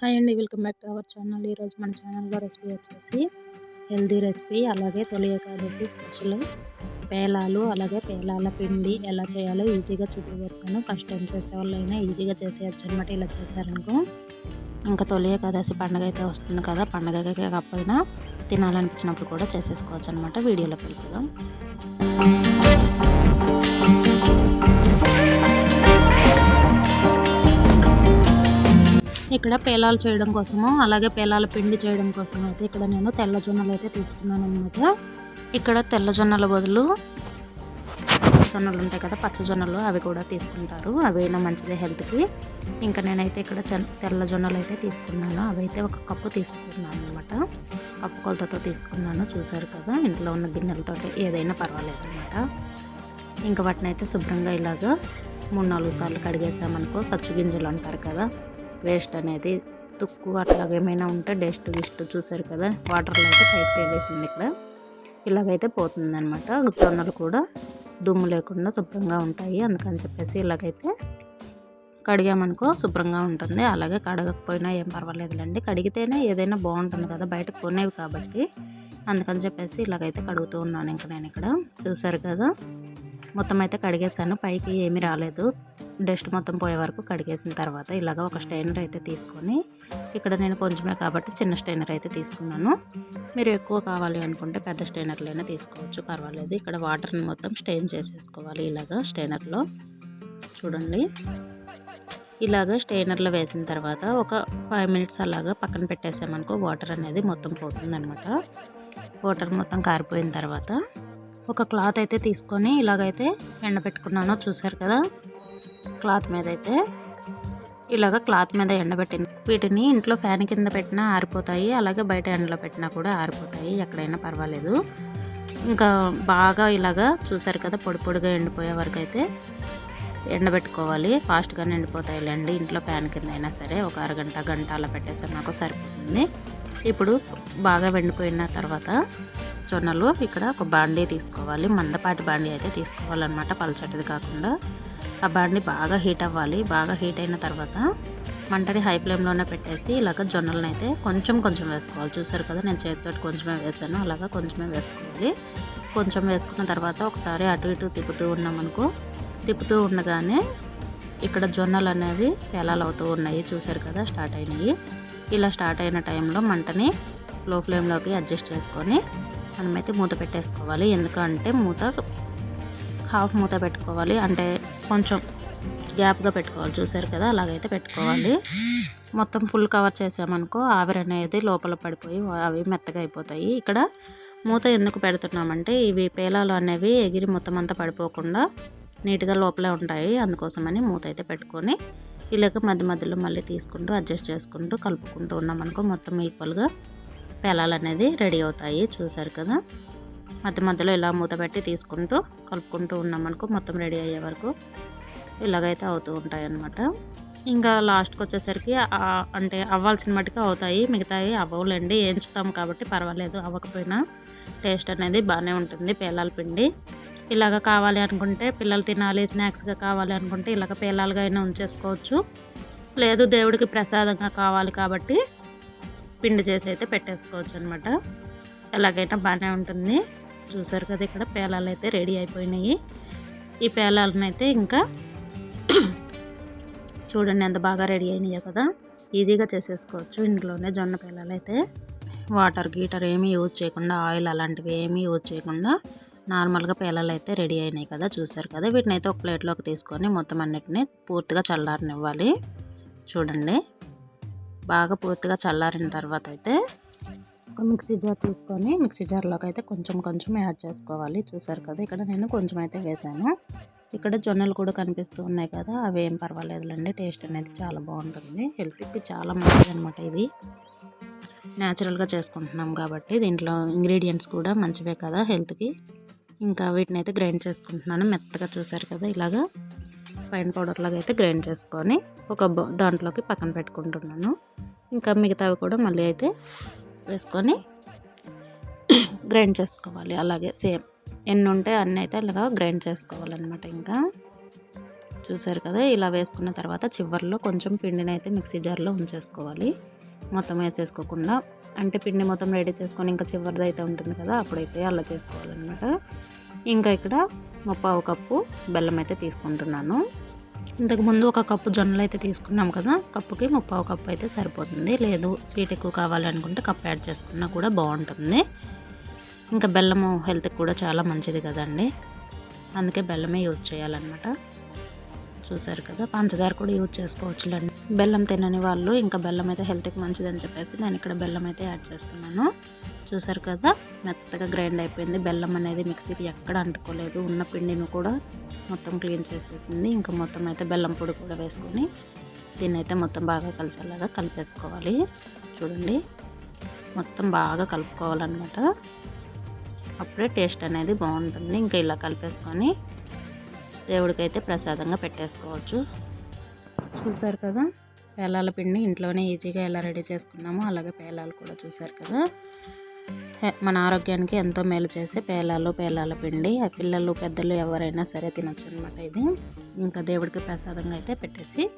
Hi అండి welcome back to our channel. ఈరోజు మన ఛానల్లో రెసిపీ వచ్చేసి హెల్దీ రెసిపీ అలాగే తొలి ఏకాదశి స్పెషల్ పేలాలు అలాగే పేలాల పిండి ఎలా చేయాలో ఈజీగా చూపించాను ఫస్ట్ టైం చేసే వాళ్ళైనా ఈజీగా చేసేయచ్చు అనమాట ఇలా చేశారనుకో ఇంకా తొలి ఏకాదశి పండుగ అయితే వస్తుంది కదా పండగ కాకపోయినా తినాలనిపించినప్పుడు కూడా చేసేసుకోవచ్చు అనమాట వీడియోలోకి వెళ్తుందాం ఇక్కడ పేలాలు చేయడం కోసము అలాగే పేలాల పిండి చేయడం కోసం అయితే ఇక్కడ నేను తెల్లజొన్నలు అయితే తీసుకున్నాను అనమాట ఇక్కడ తెల్ల జొన్నల బదులు జొన్నలు ఉంటాయి కదా పచ్చజొన్నలు అవి కూడా తీసుకుంటారు. అవైనా మంచిదే హెల్త్కి. ఇంకా నేనైతే ఇక్కడ తెల్ల జొన్నలు అయితే తీసుకున్నాను. అవి అయితే ఒక కప్పు తీసుకున్నాను అనమాట కప్పు కొలతతో తీసుకున్నాను చూసారు కదా ఇంట్లో ఉన్న గిన్నెలతో ఏదైనా పర్వాలేదు అనమాట ఇంకా వాటిని అయితే శుభ్రంగా ఇలాగా మూడు నాలుగు సార్లు కడిగేసామనుకో సచ్చు గింజలు అంటారు కదా వేస్ట్ అనేది తుక్కు అట్లాగ ఏమైనా ఉంటే డస్ట్ గిస్ట్ చూసారు కదా? వాటర్లో అయితే పైకి తేలేసింది ఇక్కడ. ఇలాగైతే పోతుంది అనమాట జొన్నలు కూడా దుమ్ము లేకుండా శుభ్రంగా ఉంటాయి. అందుకని చెప్పేసి ఇలాగైతే కడిగామనుకో శుభ్రంగా ఉంటుంది. అలాగే కడగకపోయినా ఏం పర్వాలేదులేండి. కడిగితేనే ఏదైనా బాగుంటుంది కదా? బయట కొనేవి కాబట్టి. అందుకని చెప్పేసి ఇలాగైతే కడుగుతూ ఉన్నాను ఇంకా నేను ఇక్కడ. చూసారు కదా? మొత్తం అయితే కడిగేసాను పైకి ఏమీ రాలేదు. డస్ట్ మొత్తం పోయే వరకు కడిగేసిన తర్వాత ఇలాగ ఒక స్టైనర్ అయితే తీసుకొని ఇక్కడ నేను కొంచెమే కాబట్టి చిన్న స్టైనర్ అయితే తీసుకున్నాను. మీరు ఎక్కువ కావాలి అనుకుంటే పెద్ద స్టైనర్లైనా తీసుకోవచ్చు పర్వాలేదు. ఇక్కడ వాటర్ని మొత్తం స్టెయిన్ చేసేసుకోవాలి ఇలాగ స్టైనర్లో. చూడండి. ఇలాగ స్టెయినర్లో వేసిన తర్వాత ఒక ఫైవ్ మినిట్స్ అలాగా పక్కన పెట్టేసామనుకో వాటర్ అనేది మొత్తం పోతుందనమాట వాటర్ మొత్తం కారిపోయిన తర్వాత ఒక క్లాత్ అయితే తీసుకొని ఇలాగైతే ఎండబెట్టుకున్నాను చూసారు కదా? క్లాత్ మీద అయితే ఇలాగ క్లాత్ మీద ఎండబెట్టింది వీటిని ఇంట్లో ఫ్యాన్ కింద పెట్టినా ఆరిపోతాయి అలాగే బయట ఎండలో పెట్టినా కూడా ఆరిపోతాయి ఎక్కడైనా పర్వాలేదు. ఇంకా బాగా ఇలాగా చూసారు కదా పొడి పొడిగా ఎండిపోయే వరకు అయితే ఎండబెట్టుకోవాలి ఫాస్ట్గానే ఎండిపోతాయిలేండి ఇంట్లో ఫ్యాన్ కింద అయినా సరే ఒక అరగంట గంట అలా పెట్టేస్తే నాకు సరిపోతుంది. ఇప్పుడు బాగా వెండిపోయిన తర్వాత జొన్నలు ఇక్కడ ఒక బాండీ తీసుకోవాలి. మందపాటి బాండీ అయితే తీసుకోవాలన్నమాట పలచటిది కాకుండా. ఆ బాండి బాగా హీట్ అవ్వాలి. బాగా హీట్ అయిన తర్వాత మంటని హై ఫ్లేమ్లోనే పెట్టేసి ఇలాగ జొన్నలను అయితే కొంచెం కొంచెం వేసుకోవాలి. చూసారు కదా నేను చేతితో కొంచెమే వేసాను. అలాగా కొంచెమే వేసుకోవాలి. కొంచెం వేసుకున్న తర్వాత ఒకసారి అటు ఇటు తిప్పుతూ ఉన్నామనుకో తిప్పుతూ ఉండగానే ఇక్కడ జొన్నలు అనేవి పేలాలు అవుతూ ఉన్నాయి. చూసారు కదా స్టార్ట్ అయినాయి. ఇలా స్టార్ట్ అయిన టైంలో మంటని లో ఫ్లేమ్లోకి అడ్జస్ట్ చేసుకొని మనమైతే మూత పెట్టేసుకోవాలి. ఎందుకంటే మూత హాఫ్ మూత పెట్టుకోవాలి. అంటే కొంచెం గ్యాప్గా పెట్టుకోవాలి. చూసారు కదా అలాగైతే పెట్టుకోవాలి. మొత్తం ఫుల్ కవర్ చేసామనుకో ఆవిరి అనేది లోపల పడిపోయి అవి మెత్తగా అయిపోతాయి. ఇక్కడ మూత ఎందుకు పెడుతున్నామంటే ఇవి పేలాలు అనేవి ఎగిరి మొత్తం అంతా పడిపోకుండా నీట్గా లోపలే ఉంటాయి. అందుకోసమని మూత అయితే పెట్టుకొని ఇలాగ మధ్య మధ్యలో మళ్ళీ తీసుకుంటూ అడ్జస్ట్ చేసుకుంటూ కలుపుకుంటూ ఉన్నామనుకో మొత్తం ఈక్వల్గా పేలాలు అనేది రెడీ అవుతాయి చూసారు కదా? మధ్య మధ్యలో ఇలా మూత పెట్టి తీసుకుంటూ కలుపుకుంటూ ఉన్నామనుకో మొత్తం రెడీ అయ్యే వరకు ఇలాగైతే అవుతూ ఉంటాయి అన్నమాట ఇంకా లాస్ట్కి వచ్చేసరికి అంటే అవ్వాల్సిన మట్టుకు అవుతాయి మిగతాయి అవ్వలేండి వేయించుతాం కాబట్టి పర్వాలేదు అవ్వకపోయినా టేస్ట్ అనేది బాగానే ఉంటుంది పేలాల పిండి. ఇలాగ కావాలి అనుకుంటే పిల్లలు తినాలి స్నాక్స్గా కావాలి అనుకుంటే ఇలాగ పేలాలుగా అయినా ఉంచేసుకోవచ్చు. లేదు దేవుడికి ప్రసాదంగా కావాలి కాబట్టి పిండి చేసి అయితే పెట్టేసుకోవచ్చు అనమాట ఎలాగైనా బాగానే ఉంటుంది. చూసారు కదా ఇక్కడ పేలాలు అయితే రెడీ అయిపోయినాయి. ఈ పేలాలను అయితే ఇంకా చూడండి ఎంత బాగా రెడీ అయినాయో కదా. ఈజీగా చేసేసుకోవచ్చు ఇంట్లోనే జొన్న పేలాలు అయితే. వాటర్ గీటర్ ఏమీ యూజ్ చేయకుండా ఆయిల్ అలాంటివి ఏమీ యూజ్ చేయకుండా నార్మల్గా పేలాలు అయితే రెడీ అయినాయి కదా. చూసారు కదా. వీటిని అయితే ఒక ప్లేట్లోకి తీసుకొని మొత్తం అన్నిటిని పూర్తిగా చల్లారనివ్వాలి. చూడండి. బాగా పూర్తిగా చల్లారిన తర్వాత అయితే ఒక మిక్సీ జార్ తీసుకొని మిక్సీ జార్లోకి అయితే కొంచెం కొంచెం యాడ్ చేసుకోవాలి. చూసారు కదా ఇక్కడ నేను కొంచెం అయితే వేసాను. ఇక్కడ జొన్నలు కూడా కనిపిస్తూ ఉన్నాయి కదా అవి ఏం పర్వాలేదులేండి టేస్ట్ అనేది చాలా బాగుంటుంది. హెల్త్కి చాలా మంచిది అనమాట ఇది న్యాచురల్గా చేసుకుంటున్నాం కాబట్టి దీంట్లో ఇంగ్రీడియంట్స్ కూడా మంచివే కదా హెల్త్కి ఇంకా వీటిని అయితే గ్రైండ్ చేసుకుంటున్నాను మెత్తగా చూసారు కదా ఇలాగా. ఫైన్ పౌడర్ లాగా అయితే గ్రైండ్ చేసుకొని ఒక దాంట్లోకి పక్కన పెట్టుకుంటున్నాను. ఇంకా మిగతావి కూడా మళ్ళీ అయితే వేసుకొని గ్రైండ్ చేసుకోవాలి. అలాగే సేమ్ ఎన్ని ఉంటే అన్నీ అయితే అలాగా గ్రైండ్ చేసుకోవాలన్నమాట ఇంకా. చూసారు కదా ఇలా వేసుకున్న తర్వాత చివర్లో కొంచెం పిండిని అయితే మిక్సీ జార్లో ఉంచేసుకోవాలి. మొత్తం వేసేసుకోకుండా అంటే పిండి మొత్తం రెడీ చేసుకొని ఇంకా చివరిది అయితే ఉంటుంది కదా అప్పుడైతే అలా చేసుకోవాలన్నమాట. ఇంకా ఇక్కడ ముప్పావు కప్పు బెల్లం అయితే తీసుకుంటున్నాను. ఇంతకుముందు ఒక కప్పు జొన్నలు అయితే తీసుకున్నాం కదా కప్పుకి ముప్పావు కప్పు అయితే సరిపోతుంది. లేదు స్వీట్ ఎక్కువ కావాలనుకుంటే కప్పు యాడ్ చేసుకున్నా కూడా బాగుంటుంది. ఇంకా బెల్లము హెల్త్కి కూడా చాలా మంచిది కదండి. అందుకే బెల్లమే యూజ్ చేయాలన్నమాట. చూసారు కదా పంచదార కూడా యూజ్ చేసుకోవచ్చులండి. బెల్లం తినని వాళ్ళు ఇంకా బెల్లం అయితే హెల్త్కి మంచిదని చెప్పేసి నేను ఇక్కడ బెల్లం అయితే యాడ్ చేస్తున్నాను. చూసారు కదా మెత్తగా గ్రైండ్ అయిపోయింది. బెల్లం అనేది మిక్సీకి ఎక్కడ అంటుకోలేదు. ఉన్న పిండిని కూడా మొత్తం క్లీన్ చేసేసింది. ఇంకా మొత్తం అయితే బెల్లం పొడి కూడా వేసుకొని దీన్ని అయితే మొత్తం బాగా కలిసేలాగా కలిపేసుకోవాలి. చూడండి మొత్తం బాగా కలుపుకోవాలన్నమాట. అప్పుడే టేస్ట్ అనేది బాగుంటుంది. ఇంకా ఇలా కలిపేసుకొని దేవుడికైతే ప్రసాదంగా పెట్టేసుకోవచ్చు. చూసారు కదా పేలాల పిండి ఇంట్లోనే ఈజీగా ఎలా రెడీ చేసుకున్నామో అలాగే పేలాలు కూడా చూసారు కదా. మన ఆరోగ్యానికి ఎంతో మేలు చేసే పేలాలు పేలాల పిండి. ఆ పిల్లలు పెద్దలు ఎవరైనా సరే తినొచ్చు అనమాట ఇది. ఇంకా దేవుడికి ప్రసాదంగా అయితే పెట్టేసి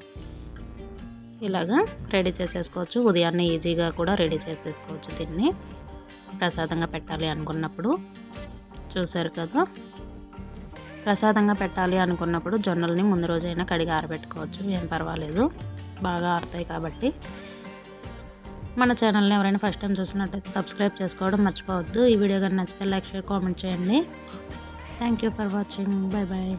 ఇలాగా రెడీ చేసేసుకోవచ్చు. ఉదయాన్నే ఈజీగా కూడా రెడీ చేసేసుకోవచ్చు దీన్ని. ప్రసాదంగా పెట్టాలి అనుకున్నప్పుడు. చూసారు కదా? ప్రసాదంగా పెట్టాలి అనుకున్నప్పుడు జొన్నల్ని ముందు రోజైనా కడిగి ఆరబెట్టుకోవచ్చు. ఏం పర్వాలేదు. బాగా ఆరుతాయి కాబట్టి. మన ఛానల్ని ఎవరైనా ఫస్ట్ టైం చూసినట్టయితే సబ్స్క్రైబ్ చేసుకోవడం మర్చిపోవద్దు. ఈ వీడియో కానీ నచ్చితే లైక్ షేర్ కామెంట్ చేయండి. Thank you for watching bye bye